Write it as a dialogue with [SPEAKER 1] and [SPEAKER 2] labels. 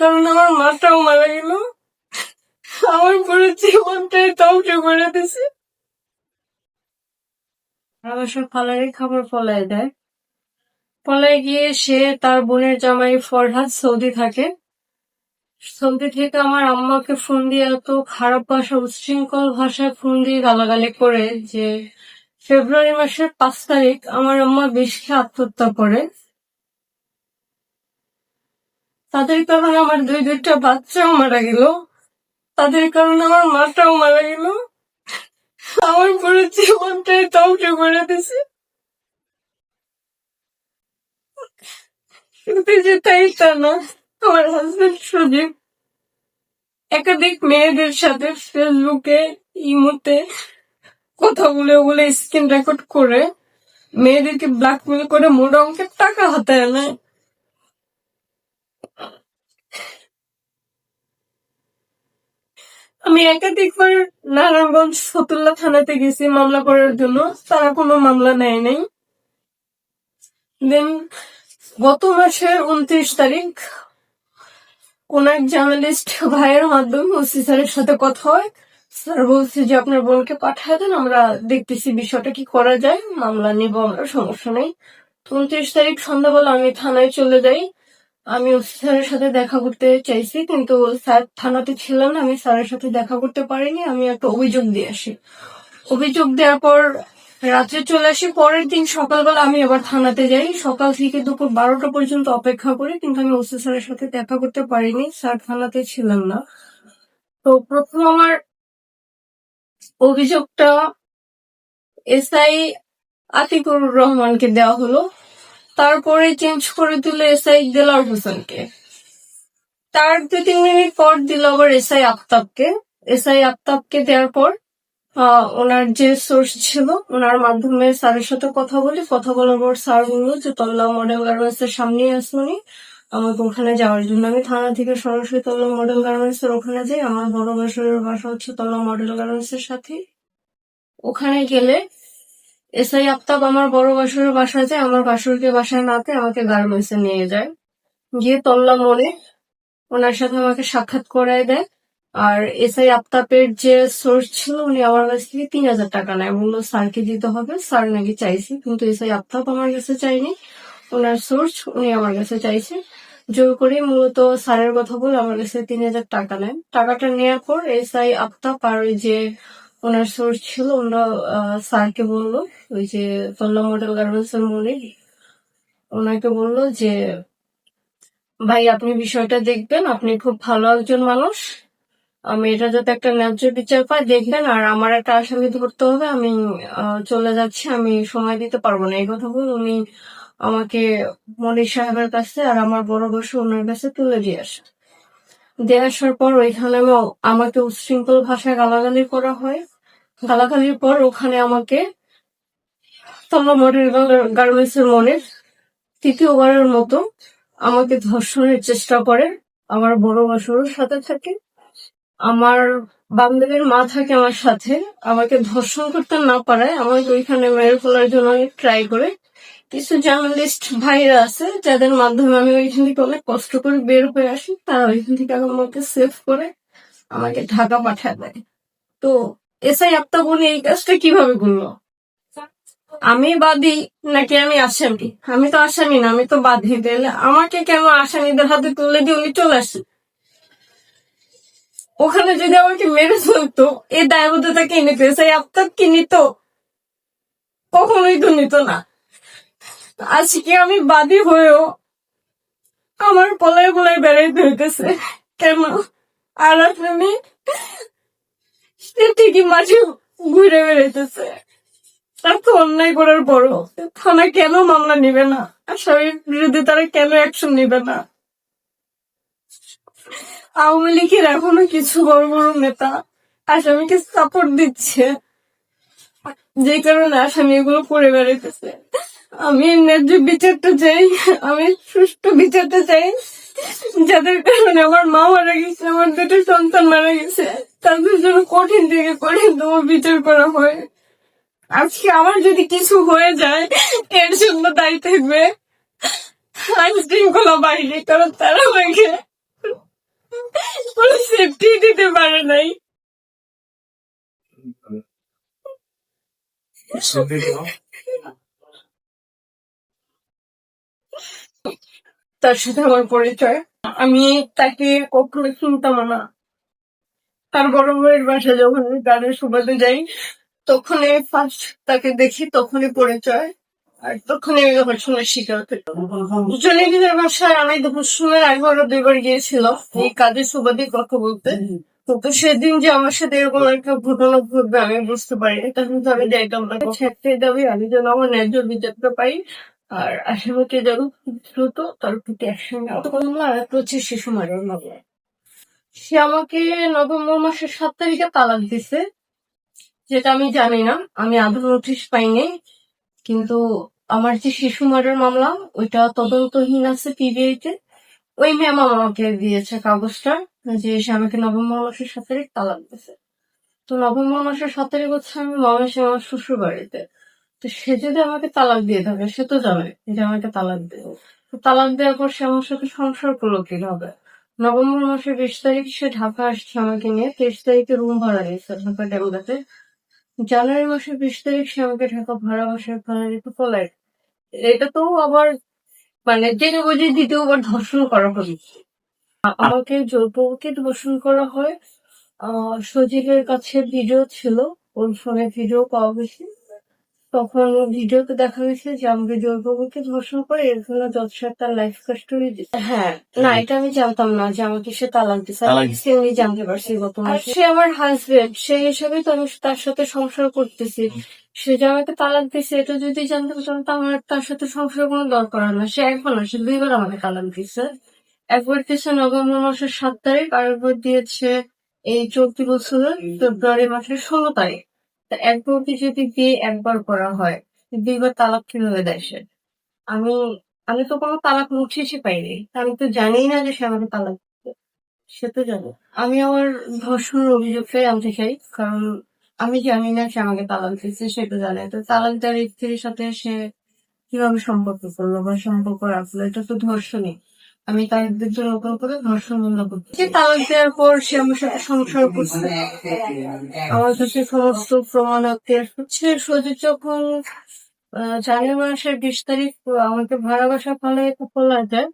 [SPEAKER 1] কারণে আমার মাটাও মারা গেল। আমার পুরো জীবনটাই ধ্বংস করে দিছে। অবশ্য ফালারি খাবার ফলায় দেয়। ফলায় গিয়ে সে তার বোনের জামাই ফরহাদ সৌদি থাকে। সৌদি থেকে আমার আম্মাকে ফোন দিয়ে এত খারাপ ভাষা, উচ্ছৃঙ্খল ভাষায় ফোন দিয়ে গালাগালি করে যে, ফেব্রুয়ারি মাসের পাঁচ তারিখ আমার আম্মা বিষ খেয়ে আত্মহত্যা করে। তাদের কারণে আমার দুই দুইটা বাচ্চাও মারা গেল। তাদের কারণে আমার মাটাও মারা গেল। আমার পুরো জীবনটাই ধ্বংস করে দিছে। শুধু যে তাই তা না, আমার হাজবেন্ড সুদীপ একাধিক মেয়েদের সাথে ফেসবুকে, ইমোতে কথা বলে বলে স্ক্রিন রেকর্ড করে মেয়েদেরকে ব্ল্যাকমেল করে মোটা অঙ্কের টাকা হাতায় নেয় আমি একাধিকবার নারায়ণগঞ্জ ফতুল্লা থানাতে গেছি মামলা করার জন্য। তারা কোনো মামলা নেয় নাই। দেন গত মাসের উনত্রিশ তারিখ কোন এক জার্নালিস্ট ভাইয়ের মাধ্যমে ওসি স্যারের সাথে কথা হয়। স্যার বলছে যে, আপনার বোনকে পাঠায় দেন, আমরা দেখতেছি বিষয়টা কি করা যায়। মামলা নিব, আমরা সমস্যা নেই। উনত্রিশ তারিখ সন্ধ্যাবেলা আমি থানায় চলে যাই। আমি ওসি স্যারের সাথে দেখা করতে চাইছি, কিন্তু স্যার থানাতে ছিলেন না, আমি স্যারের সাথে দেখা করতে পারিনি, আমি একটা অভিযোগ দিয়ে আসি। অভিযোগ দেওয়ার পর রাত্রে চলে আসি, পরের দিন সকালবেলা আমি আবার থানাতে যাই। সকাল থেকে দুপুর বারোটা পর্যন্ত অপেক্ষা করি, কিন্তু আমি ওসি স্যারের সাথে দেখা করতে পারিনি, স্যার থানাতে ছিলেন না। তো প্রথম আমার অভিযোগটা এসআই আতিকুর রহমানকে দেওয়া হলো। তারপরে চেঞ্জ করে দিল এসআই দেলার হোসেনকে। তার দু তিন মিনিট পর দিল আবার এসআই আফতাবকে। এসআই আফতাবকে দেওয়ার পর ওনার যে সোর্স ছিল, ওনার মাধ্যমে স্যারের সাথে কথা বলি। কথা বলার পর স্যার বলল যে, তল্লা মডেল গার্মেন্টস এর সামনে আসুনি আমাকে ওখানে যাওয়ার জন্য। আমি থানা থেকে সরাসরি তল্লা মডেল গার্মেন্টস এর ওখানে যাই। আমার বড় বাসরের বাসা হচ্ছে তল্লা মডেল গার্মেন্টস এর সাথে ওখানে গেলে এসআই আফতাব আমার বড় বাসুরের বাসায় যায়, আমার বাসুরকে বাসায় নাতে আমাকে গার্মেন্টসে নিয়ে যায়। গিয়ে তল্লা মনে ওনার সাথে আমাকে সাক্ষাৎ করায় দেয়। আর এসআই আফতাবের যে সোর্স ছিল, উনি আমার কাছ থেকে তিন হাজার টাকা নেয়। বলল, স্যারকে দিতে হবে, স্যার নাকি চাইছি। কিন্তু এসআই আফতাব আমার কাছে চাইনি ওনার সোর্স উনি আমার কাছে চাইছে। জোর করে মূলত স্যারের কথা বলে আমার কাছে তিন হাজার টাকা নেন টাকাটা নেওয়ার পর এসআই আফতাব আর ওই যে ওনার সোর্স ছিল, ওনারা স্যারকে বলল, ওই যে তল্লা মডেল গার্মেন্টস এর মনে ওনাকে বলল যে, ভাই, আপনি বিষয়টা দেখবেন, আপনি খুব ভালো একজন মানুষ। আমি এটা যাতে একটা ন্যায্য বিচার পাই, দেখবেন, আর আমার একটা আসামি ধরতে হবে, আমি চলে যাচ্ছি, আমি সময় দিতে পারব না। এই কথা বলে উনি আমাকে মনির সাহেবের কাছে আর আমার বড় বসে ওনার কাছে তুলে দিয়ে আসে। দিয়ে আসার পর ওইখানে আমি আমাকে উচ্ছৃঙ্খল ভাষায় গালাগালি করা হয়। গালাগালির পর ওখানে আমাকে তল্লা মডেল গার্মেন্টস এর মনের তৃতীয়বারের মতো আমাকে ধর্ষণের চেষ্টা করে। আমার বড় বাসুরের সাথে থাকে। আমার বান্ধবীর মা থাকে আমার সাথে। আমাকে ধর্ষণ করতে না পারায় আমাকে ওইখানে মেরে ফেলার জন্য ট্রাই করে। কিছু জার্নালিস্ট ভাইরা আছে, যাদের মাধ্যমে আমি ওইখান থেকে অনেক কষ্ট করে বের হয়ে আসি, তারা ওইখান থেকে আমাকে সেভ করে আমাকে ঢাকা পাঠায় দেয়। তো এসআই আপ্তাবনি এই কাজটা কীভাবে করল? আমি বাদী নাকি আমি আসামি? আমি তো আসামি না, আমি তো বাদী। তাহলে আমাকে কেন আসামিদের হাতে তুলে দিয়ে উনি চলে আসে? ওখানে যদি আমাকে মেরে ফেলতো, এই দায়বদ্ধতা কে নিত সেই আফতাব কি নিত, কখনোই তো নিত না। আজকে আমি বাদী হয়েও আমার পলায় পলায় বেড়াইতে হইতেছে। কেন? আর আসামি সে ঠিকই মাঝে ঘুরে বেড়াইতেছে। তার তো অন্যায় করার পরও থানা কেন মামলা নিবে না? আসামির বিরুদ্ধে তারা কেন অ্যাকশন নিবে না? আওয়ামী লীগের এখনও কিছু বড় বড় নেতা আসামিকে সাপোর্ট দিচ্ছে। যে কারণে আসামি এগুলো করে বেড়াইতেছে। আমি ন্যায্য বিচারটা চাই, আমি সুষ্ঠু বিচারটা চাই। যাদের কারণে আমার মা মারা গেছে, আমার দুটো সন্তান মারা গেছে, তাদের জন্য কঠিন থেকে কঠিনতম বিচার করা হয়। আজকে আমার যদি কিছু হয়ে যায়, এর জন্য দায়ী থাকবে আইন শৃঙ্খলা বাহিনী, কারণ তারা আমাকে কোনো সেফটি দিতে পারে নাই। তার সাথে আমার পরিচয়। আমি তাকে কখনো চিনতাম না। তার বড় ভাইয়ের বাসা যখন গানের সুবাদে যাই, তখনই ফার্স্ট তাকে দেখি, তখনই পরিচয়, আর তখনই আমি ঘটনার শিকার হই দুজনে নিজের বাসায় আমি দুপুর সময় একবার দুইবার গিয়েছিল, এই কাজের সুবাদে কথা বলতে। কিন্তু সেদিন যে আমার সাথে এরকম একটা ঘটনা ঘটবে, আমি বুঝতে পারিনি। তখন তো আমি যাইতাম না। ছাড়তে দাবি, আমি যেন আমার ন্যায্য বিচারটা পাই আর যেন খুব দ্রুত তার প্রতি অ্যাকশন নেওয়া মামলা আর একটা হচ্ছে শিশু মারের মামলা সে আমাকে নভেম্বর মাসের সাত তারিখে তালাক দিছে যেটা আমি জানি না আমি আদৌ নোটিশ পাইনি কিন্তু আমার যে শিশু মার্ডার মামলা ওইটা তদন্তহীন আছে পিবিআই তে। ওই ম্যাম আমাকে দিয়েছে কাগজটা যে সে আমাকে নভেম্বর মাসের সাত তারিখ তালাক দিছে তো নভেম্বর মাসের সাত তারিখ হচ্ছে আমি মহামেশে আমার শ্বশুর বাড়িতে তো সে যদি আমাকে তালাক দিয়ে থাকে, সে তো জানে যে আমাকে তালাক দেবে তালাক দেওয়ার পর সে আমার সাথে সংসার করল কীভাবে? নভেম্বর মাসের বিশ তারিখ সে ঢাকা আসছে আমাকে নিয়ে। তেইশ তারিখে রুম ভাড়া নিয়েছে ঢাকা ডেমদাতে। জানুয়ারি মাসের বিশ তারিখ সে আমাকে ঢাকা ভাড়া বাসায় ভাড়া রেখে পলায় এটা তো আবার মানে জেনে বুঝে দ্বিতীয় দ্বিতীয়বার ধর্ষণ করা হলো। আমাকে জোরপূর্বকে ধর্ষণ করা হয়। আহ, সজীবের কাছে ভিডিও ছিল। ওর ফোনে ভিডিও পাওয়া গেছে। তখন ভিডিওতে দেখা গেছে যে আমাকে জোরপূর্বকে ধর্ষণ করে এর জন্য সাহেব তার লাইফ দিচ্ছে হ্যাঁ। না এটা আমি জানতাম না যে আমাকে সে তালাক দিচ্ছে আমি জানতে পারছি গত মাসে। সে আমার হাজবেন্ড সেই হিসাবে তো আমি তার সাথে সংসার করতেছি। সে যে আমাকে তালাক দিচ্ছে এটা যদি জানতে পারতাম তো আমার তার সাথে সংসার কোনো দরকার না। সে একবার না সে দুইবার আমাকে তালাক দিচ্ছে একবার দিয়েছে নভেম্বর মাসের সাত তারিখ আর একবার দিয়েছে এই চলতি বছরের ফেব্রুয়ারি মাসের ষোলো তারিখ। তা একবারকে যদি বিয়ে একবার করা হয় দুইবার তালাক কীভাবে দেয় সে? আমি আমি তো কোনো তালাক নোটিশই পাইনি। আমি তো জানিই না যে সে আমাকে তালাক সে তো জানে। আমি আমার ধর্ষণের অভিযোগটাই আনতে চাই, কারণ আমি জানি না সে আমাকে তালাক দিচ্ছে সে তো জানে। তো তালাক দেওয়ার স্ত্রীর সাথে সে কীভাবে সম্পর্ক করল বা সম্পর্ক রাখল, এটা তো ধর্ষণই। আমি তাদের জন্য ওপর করে ধর্ষণ বন্ধ করছি তালাক দেওয়ার পর সে আমার সাথে সংসার করছে। আমার কাছে সমস্ত প্রমাণ হচ্ছে। সজিত যখন আহ, জানুয়ারি মাসের বিশ তারিখ আমাকে ভাড়া বাসা ফলে খোলা যায়